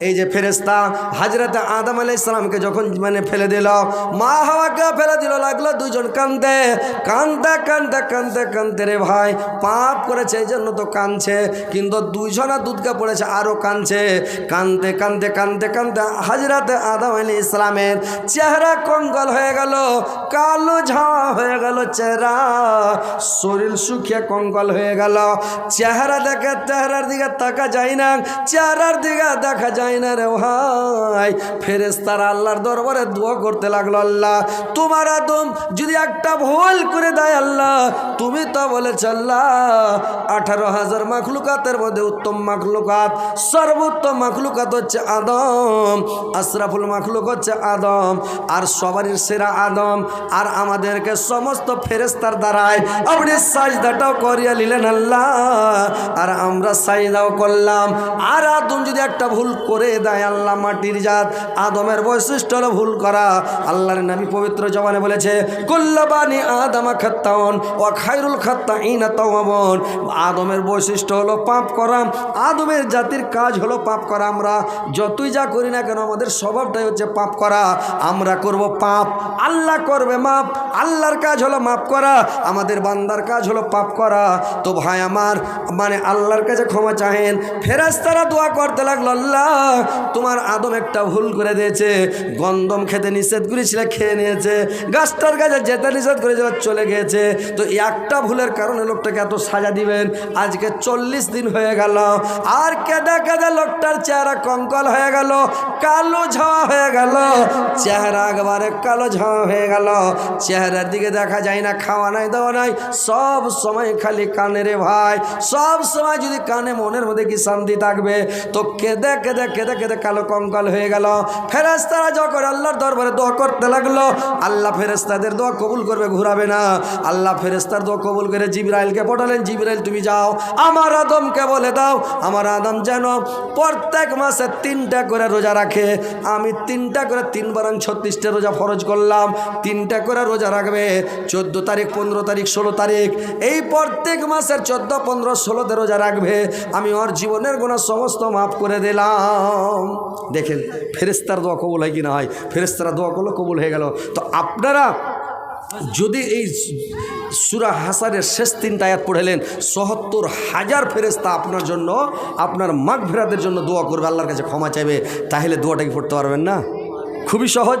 এই যে ফেরেস্তা হাজরতে আদম আলাই ইসলামকে যখন মানে ফেলে দিল, মা হাওয়াকে ফেলে দিল, লাগল দুজন কান্দে। কান্দতে কান্দতে কান্দতে কান্দতে রে ভাই, পাপ করেছে, এই জন্য তো কাঁদছে। কিন্তু দুইজনা দুধকে পড়েছে আরও কাঁদছে। কান্দতে কান্দতে কান্দতে কান্দতে হাজরতে আদম আলী ইসলামের চেহারা কঙ্গল হয়ে গেল, কালো ঝাঁ হয়ে গেল চেহারা। শরীর শুকিয়ে কঙ্গল হয়ে গেল। চেহারা দেখে চেহারার দিকে তাকা যায় না, চেহারার দিকে দেখা যায় না রে ভাই। ফেরেস্তারা আল্লাহর দরবারে দোয়া করতে লাগল, আল্লাহ, তোমার আদম যদি একটা ভুল করে দেয়, আল্লাহ, তুমি তো বলেছ, আল্লাহ, আঠারো হাজার মাখলুকাতের মধ্যে উত্তম মাখলুকাত, সর্বোত্তম মাখলুকাত হচ্ছে আদম, আশরাফুল মাখলুক হচ্ছে আদম, আর সবারই সেরা আদম, আর আমাদেরকে সমস্ত ফেরেস্তার দ্বারায় আপনি সাজদাটাও করিয়া নিলেন, আল্লাহ, আর আমরা সাজদাও করলাম। আর আদম যদি একটা ভুল করে দেয় আল্লাহ মাটির জাত। আদমের বৈশিষ্ট্য হলো ভুল করা। আল্লাহর নবী পবিত্র জবানে বলেছে কুল্লাবানি আদমা খাত্তাউন ও খাইরুল খাত্তা ইনা তাওয়াবন। আদমের বৈশিষ্ট্য হলো পাপ করা। আদমের জাতির কাজ হলো পাপ করা। আমরা যতই যা করি না কেন, আমাদের স্বভাবটাই হচ্ছে পাপ করা। আমরা করব পাপ। আল্লাহ করবে মাপ। আল্লাহর কাজ হলো মাপ করা। আমাদের বান্দার কাজ হলো পাপ করা। তো ভাই আমার মানে আল্লাহর কাছে ক্ষমা চাহেন। ফেরাস্তারা দোয়া করতে লাগল, আল্লাহ তোমার আদম একটা ভুল করে দিয়েছে। গন্দম খেতে নিষেধ করেছিল, খেয়ে নিয়েছে। গাছটার কাছে যেতে নিষেধ করেছিল, চলে গিয়েছে। তো একটা ভুলের কারণে লোকটাকে এত সাজা দিবেন, আজকে চল্লিশ দিন হয়ে গেল। আর কেঁদে কেঁদে লোকটার চেহারা কঙ্কল হয়ে গেল, কালো ঝাওয়া হয়ে গেল। চেহারা একবারে কালো ঝাওয়া হয়ে গেল। চেহারার দিকে দেখা যায় না, খাওয়া নাই, দাওয়া নাই। সব সময় খালি কানে রে ভাই। সব সময় যদি কানে মনের মধ্যে কি শান্তি থাকবে, তো কেঁদে কেঁদে কেঁদে কেঁদে কালো কঙ্কাল হয়ে গেল। ফেরেস্তারা যখন আল্লাহর দরবারে দোয়া করতে লাগল, আল্লাহ ফেরেস্তাদের দোয়া কবুল করবে, ঘুরাবে না। আল্লাহ ফেরেস্তার দোয়া কবুল করে জিবরাইলকে পাঠালেন, জিবরাইল তুমি যাও, আমার আদমকে বলে দাও, আমার আদম যেন প্রত্যেক মাসে তিনটা করে রোজা রাখে। আমি তিনটা করে তিন বারাং ছত্রিশটা রোজা ফরজ করলাম, তিনটা করে রোজা রাখবে, চোদ্দ তারিখ, পনেরো তারিখ, ষোলো তারিখ। এই প্রত্যেক মাসের চোদ্দ, পনেরো, ষোলোতে রোজা রাখবে। আমি ওর জীবনের কোনো সমস্ত মাফ করে দিলাম। দেখেন ফেরেস্তার দোয়া কবুল হয় কি না হয়? ফেরেস্তারা দোয়া করল, কবুল হয়ে গেল। তো আপনারা যদি এই সুরা হাসানের শেষ তিনটা আয়াত পড়েলেন সহত্তর হাজার ফেরেস্তা আপনার জন্য, আপনার মাঘ ফেরাদের জন্য দোয়া করবে, আল্লাহর কাছে ক্ষমা চাইবে, তাহলে দোয়াটা কি পড়তে পারবেন না? খুবই সহজ।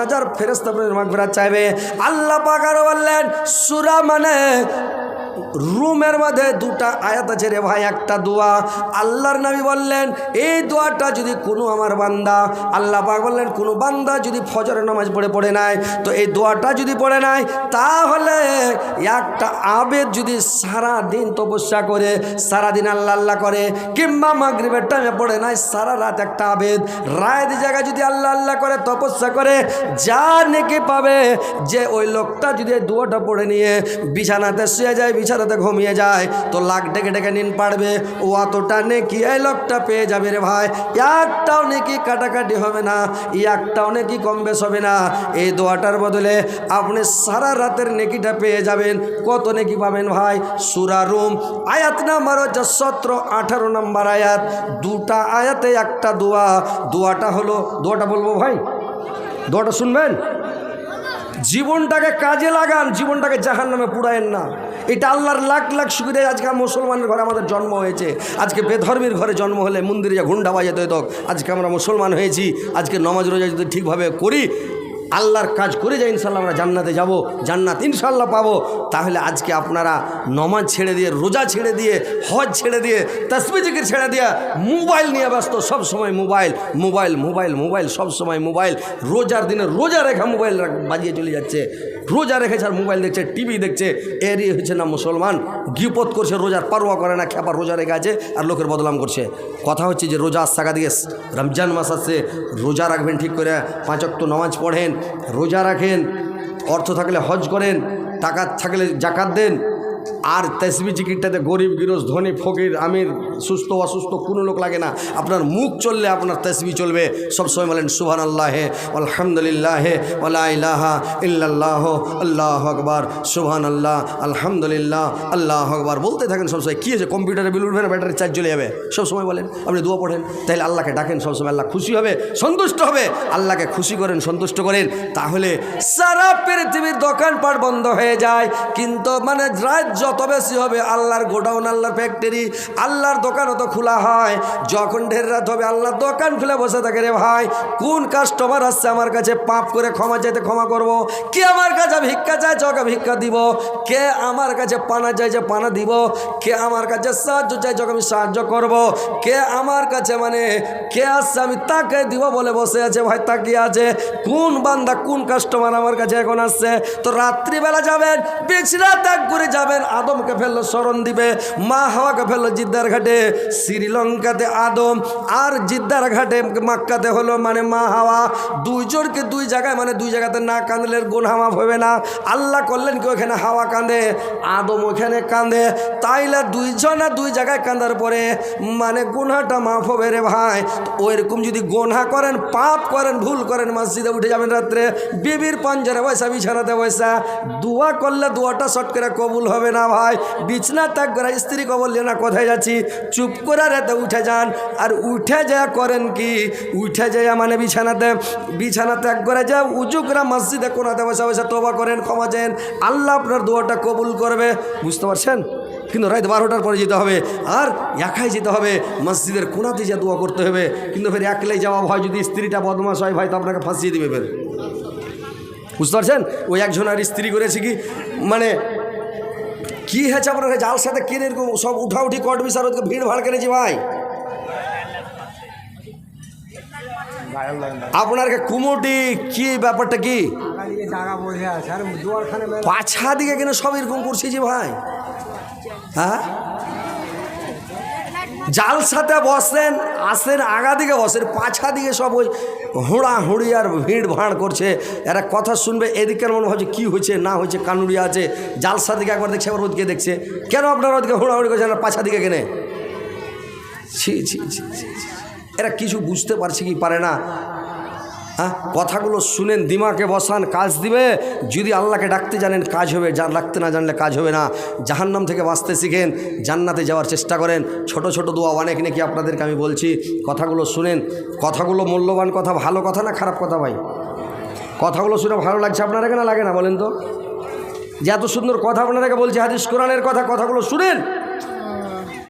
হাজার ফেরস্তা মাগফিরাত চাইবে। আল্লাহ পাক আরও বললেন সূরা মানে রুমের মধ্যে দুটা আয়াত আছে রে ভাই, একটা দোয়া। আল্লাহর নবী বললেন, এই দোয়াটা যদি কোনো আমার বান্দা আল্লাহ পাক বললেন, কোনো বান্দা যদি ফজরের নামাজ পড়ে পড়ে নাই, তো এই দোয়াটা যদি পড়ে নাই, তাহলে একটা আবেদ যদি সারা দিন তপস্যা করে সারা দিন আল্লাহ আল্লাহ করে, কিংবা মাগরিবের টাইমে পড়ে নাই, সারা রাত একটা আবেদ। রায়ের জায়গায় যদি আল্লাহ আল্লাহ করে, তপস্যা করে, যা নেকি পাবে, যে ওই লোকটা যদি দোয়াটা পড়ে নিয়ে বিছানাতে শুয়ে যায় বিছানাতে ঘুমিয়ে যায়। তো লাখ ডেকে ডেকে নিন পারবে। ও অতটা নেকি, এই লোকটা পেয়ে যাবে রে ভাই। একটাও নেকি কাটাকাটি হবে না, একটাও নেকি কম বেশ হবে না। এই দোয়াটার বদলে আপনি সারা রাতের নেকিটা পেয়ে যাবেন। কত নেকি পাবেন ভাই? সুরা রুম, আয়াত নাম্বার হচ্ছে সতেরো, আঠারো নাম্বার আয়াত। দুটা আয়াতে একটা দোয়া। দোয়াটা হলো, দোয়াটা বলব ভাই? দোয়াটা শুনবেন? জীবনটাকে কাজে লাগান, জীবনটাকে জাহান নামে পুড়ায়েন না। এটা আল্লাহর লাখ লাখ সুবিধায় আজকে মুসলমানের ঘরে আমাদের জন্ম হয়েছে। আজকে বেধর্মীর ঘরে জন্ম হলে মন্দিরে যা ঘুণ্ডা বাজাতে আজকে আমরা মুসলমান হয়েছি। আজকে নমাজ রোজা যদি ঠিকভাবে করি আল্লাহর কাজ করে যাই ইনশাল্লাহ আমরা জান্নাতে যাব, জান্নাত ইনশাল্লাহ পাবো। তাহলে আজকে আপনারা নমাজ ছেড়ে দিয়ে, রোজা ছেড়ে দিয়ে, হজ ছেড়ে দিয়ে তসবি ছেড়ে দিয়ে, মোবাইল নিয়ে ব্যস্ত সব সময় মোবাইল মোবাইল মোবাইল মোবাইল, সব সময় মোবাইল। রোজার দিনে রোজা রেখা মোবাইল বাজিয়ে চলে যাচ্ছে। রোজা রেখেছে আর মোবাইল দেখছে, টিভি দেখছে, এরই হচ্ছে না মুসলমান। গিপত করছে, রোজার পারোয়া করে না, খেপার রোজা রেখে আছে আর লোকের বদলাম করছে। কথা হচ্ছে যে রোজা আস্তাকা দিয়ে রমজান মাস আসছে, রোজা রাখবেন ঠিক করে পাঁচক্ত নামাজ পড়েন, রোজা রাখেন, অর্থ থাকলে হজ করেন, টাকা থাকলে জাকাত দেন আর তেসবি চিকিটটাতে গরিব গিরস ধনী, ফকির, আমির, সুস্থ, অসুস্থ কোনো লোক লাগে না। আপনার মুখ চললে আপনার তেসবি চলবে। সবসময় বলেন সুহান আল্লাহে আলহামদুলিল্লাহে ওলা ইলাহা ইল্লাল্লাহ আল্লাহ আকবার সুহান আল্লাহ আলহামদুলিল্লাহ, আল্লাহ আকবার। বলতে থাকেন সবসময় কী হয়েছে? কম্পিউটারে বিল উঠবে না? ব্যাটারি চার্জ চলে যাবে? সবসময় বলেন, আপনি দোয়া পড়েন, তাহলে আল্লাহকে ডাকেন। সবসময় আল্লাহ খুশি হবে, সন্তুষ্ট হবে। আল্লাহকে খুশি করেন, সন্তুষ্ট করেন, তাহলে সারা পৃথিবীর দোকানপাট বন্ধ হয়ে যায়। কিন্তু মানে রাত যত বেশি হবে? আল্লাহর গোডাউন, আল্লাহর ফ্যাক্টরি আল্লাহর দোকান অত খোলা হয়। যখন ঢের রাত হবে, আল্লাহর দোকান খুলে বসে থাকে রে ভাই। কোন কাস্টমার আসছে আমার কাছে, পাপ করে ক্ষমা চাইতে ক্ষমা করব। কে আমার কাছে ভিক্ষা চাইছে ওকে ভিক্ষা দিব? কে আমার কাছে পানা চাইছে পানা দিব? কে আমার কাছে সাহায্য চাইছে ওকে আমি সাহায্য করব। কে আমার কাছে মানে কে আসছে, আমি তাকে দিব বলে বসে আছে, ভাই, তাকিয়ে আছে। কোন বান্দা, কোন কাস্টমার আমার কাছে এখন আসছে? তো রাত্রিবেলা যাবেন বিছনা ত্যাগ করে যাবেন আদমকে ফেলল, স্মরণ দিবে। মা হাওয়াকে ফেলল জিদ্দার ঘাটে। শ্রীলঙ্কাতে আদম আর জিদ্দার ঘাটে মাক্কাতে হলো মানে মা হাওয়া। দুইজনকে দুই জায়গায় মানে দুই জায়গাতে না কাঁদলে গুণ হামা হবে না। আল্লাহ করলেন কি, ওখানে হাওয়া কাঁদে, আদম ওখানে কাঁদে। তাইলে দুইজনা দুই জায়গায় কাঁদার পরে মানে গুনহাটা মাফ হবে রে ভাই। ওইরকম যদি গোনা করেন, পাপ করেন, ভুল করেন, মসজিদে উঠে যাবেন রাত্রে, বিবির পঞ্জরে বসা, বিছানাতে বসা, দোয়া করলে দোয়াটা শট করে কবুল হবে না ভাই বিছনা ত্যাগ করে স্ত্রী কবল না কোথায় যাচ্ছি? চুপ করে রাতে উঠে যান। আর উঠে যা করেন কি? উঠে যায় মানে বিছানাতে, বিছানা ত্যাগ করে যা উজু করে মসজিদে কোনাতে বসে বসে তোবা করেন, ক্ষমা চান। আল্লাহ আপনার দোয়াটা কবুল করবে। বুঝতে পারছেন? কিন্তু রাত বারোটার পরে যেতে হবে। আর একাই যেতে হবে। মসজিদের কোনাতে যা দোয়া করতে হবে। কিন্তু ফের একলাই যাওয়া ভয় যদি স্ত্রীটা বদমাস হয়, ভাই, তো আপনাকে ফাঁসিয়ে দেবে ফের। বুঝতে পারছেন? ওই একজন আর স্ত্রী করেছে কি? মানে কি হয়েছে আপনার জাল সাথে কিনে এরকম সব উঠাউঠি কট ওদিকে ভিড় ভাড় কেনেছি ভাই। আপনার কুমোটি কি ব্যাপারটা কি? পাছা দিকে কেন সব এরকম করছি যে ভাই? হ্যাঁ? জাল সাথে বসেন আসেন আগা দিকে বসেন পাছা দিকে সব ওই হুড়া হুড়ি আর ভিড় ভাঁড় করছে। এরা কথা শুনবে, এদিকের মনে হচ্ছে কী হয়েছে, না হয়েছে কানুড়ি আছে জালসা দিকে একবার দেখছে, আবার ওদিকে দেখছে। কেন আপনারা ওদিকে হুড়াহুড়ি করছেন, আর পাছা দিকে কেনে? ছি ছি ছি ছি। এরা কিছু বুঝতে পারছে কি পারে না। হ্যাঁ? কথাগুলো শুনেন, দিমাকে বসান, কাজ দিবে। যদি আল্লাহকে ডাকতে জানেন, কাজ হবে। যা ডাকতে না জানলে কাজ হবে না। জাহান্নাম থেকে বাঁচতে শিখেন, জান্নাতে যাওয়ার চেষ্টা করেন। ছোট ছোট দোয়া অনেক নাকি আপনাদেরকে আমি বলছি। কথাগুলো শুনেন। কথাগুলো মূল্যবান কথা, ভালো কথা না খারাপ কথা ভাই? কথাগুলো শুনে ভালো লাগছে আপনারা কেন? লাগে না, বলেন তো। যে এত সুন্দর কথা আপনাদেরকে বলছি, হাদিস কোরআনের কথা, কথাগুলো শুনেন।